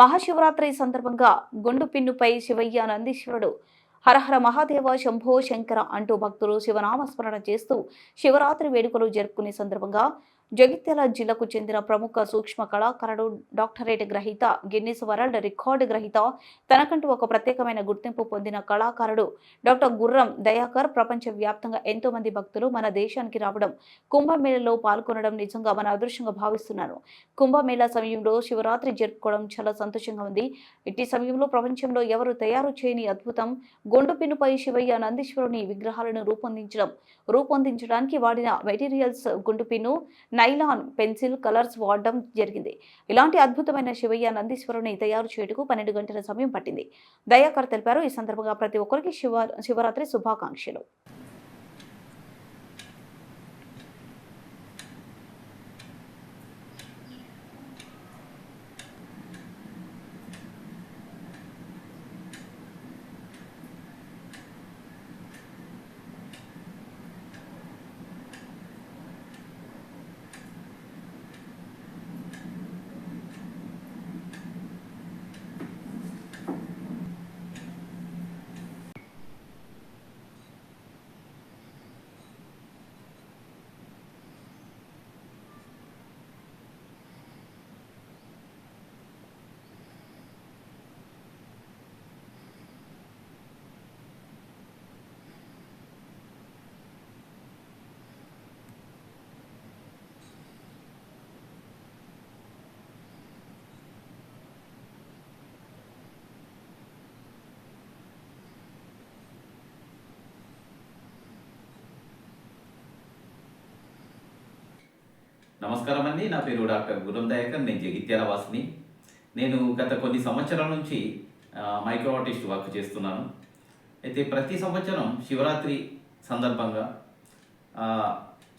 మహాశివరాత్రి సందర్భంగా గుండు పిన్నుపై శివయ్య నందీశ్వరుడు హరహర మహాదేవ శంభో శంకర అంటూ భక్తులు శివనామస్మరణ చేస్తూ శివరాత్రి వేడుకలు జరుపుకునే సందర్భంగా జగిత్యాల జిల్లాకు చెందిన ప్రముఖ సూక్ష్మ కళాకారుడు డాక్టరేట్ గ్రహీత గిన్నిస్ వరల్డ్ రికార్డు గ్రహీత తనకంటూ ఒక ప్రత్యేకమైన గుర్తింపు పొందిన కళాకారుడు డాక్టర్ గుర్రం దయాకర్ ప్రపంచ వ్యాప్తంగా ఎంతో మంది భక్తులు మన దేశానికి రావడం కుంభమేళలో పాల్గొనడం నిజంగా మన అదృష్టంగా భావిస్తున్నాను కుంభమేళా సమయంలో శివరాత్రి జరుపుకోవడం చాలా సంతోషంగా ఉంది. ఇట్టి సమయంలో ప్రపంచంలో ఎవరు తయారు చేయని అద్భుతం గొండు పిన్నుపై శివయ్య నందీశ్వరుని విగ్రహాలను రూపొందించడం రూపొందించడానికి వాడిన మెటీరియల్స్ గుండు పిన్ను నైలాన్ పెన్సిల్ కలర్స్ వాడడం జరిగింది. ఇలాంటి అద్భుతమైన శివయ్య నందీశ్వరుని తయారు చేయటకు పన్నెండు గంటల సమయం పట్టింది. దయాకర్ తెలిపారు ఈ సందర్భంగా ప్రతి ఒక్కరికి శివ శివరాత్రి శుభాకాంక్షలు. నమస్కారం అండి నా పేరు డాక్టర్ గురం దయాకర్. నేను జగిత్యాల వాసిని. నేను గత కొన్ని సంవత్సరాల నుంచి మైక్రో ఆర్టిస్ట్ వర్క్ చేస్తున్నాను. అయితే ప్రతి సంవత్సరం శివరాత్రి సందర్భంగా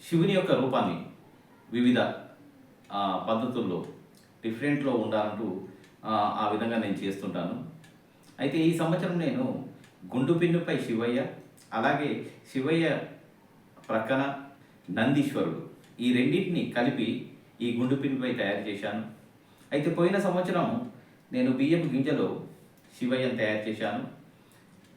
శివుని యొక్క రూపాన్ని వివిధ పద్ధతుల్లో డిఫరెంట్లో ఉండాలంటూ ఆ, ఆ విధంగా నేను చేస్తుంటాను. అయితే ఈ సంవత్సరం నేను గుండు పిన్నుపై శివయ్య అలాగే శివయ్య ప్రక్కన నందీశ్వరుడు. ఈ రెండింటిని కలిపి ఈ గుండు పిన్నుపై తయారు చేశాను. అయితే పోయిన సంవత్సరం నేను బియ్యం గింజలో శివయ్యను తయారు చేశాను.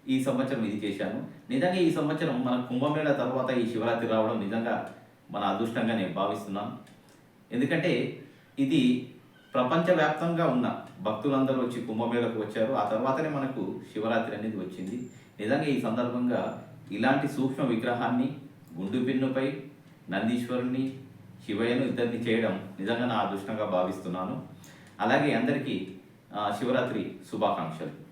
ఈ సంవత్సరం ఇది చేశాను. నిజంగా ఈ సంవత్సరం మన కుంభమేళ తర్వాత ఈ శివరాత్రి రావడం నిజంగా మన అదృష్టంగా నేను భావిస్తున్నాను. ఎందుకంటే ఇది ప్రపంచవ్యాప్తంగా ఉన్న భక్తులందరూ వచ్చి కుంభమేళకు వచ్చారు. ఆ తర్వాతనే మనకు శివరాత్రి అనేది వచ్చింది. నిజంగా ఈ సందర్భంగా ఇలాంటి సూక్ష్మ విగ్రహాన్ని గుండు పిన్నుపై నందీశ్వరుని శివయ్యను ఇద్దరిని చేయడం నిజంగా నా అదృష్టంగా భావిస్తున్నాను. అలాగే అందరికీ శివరాత్రి శుభాకాంక్షలు.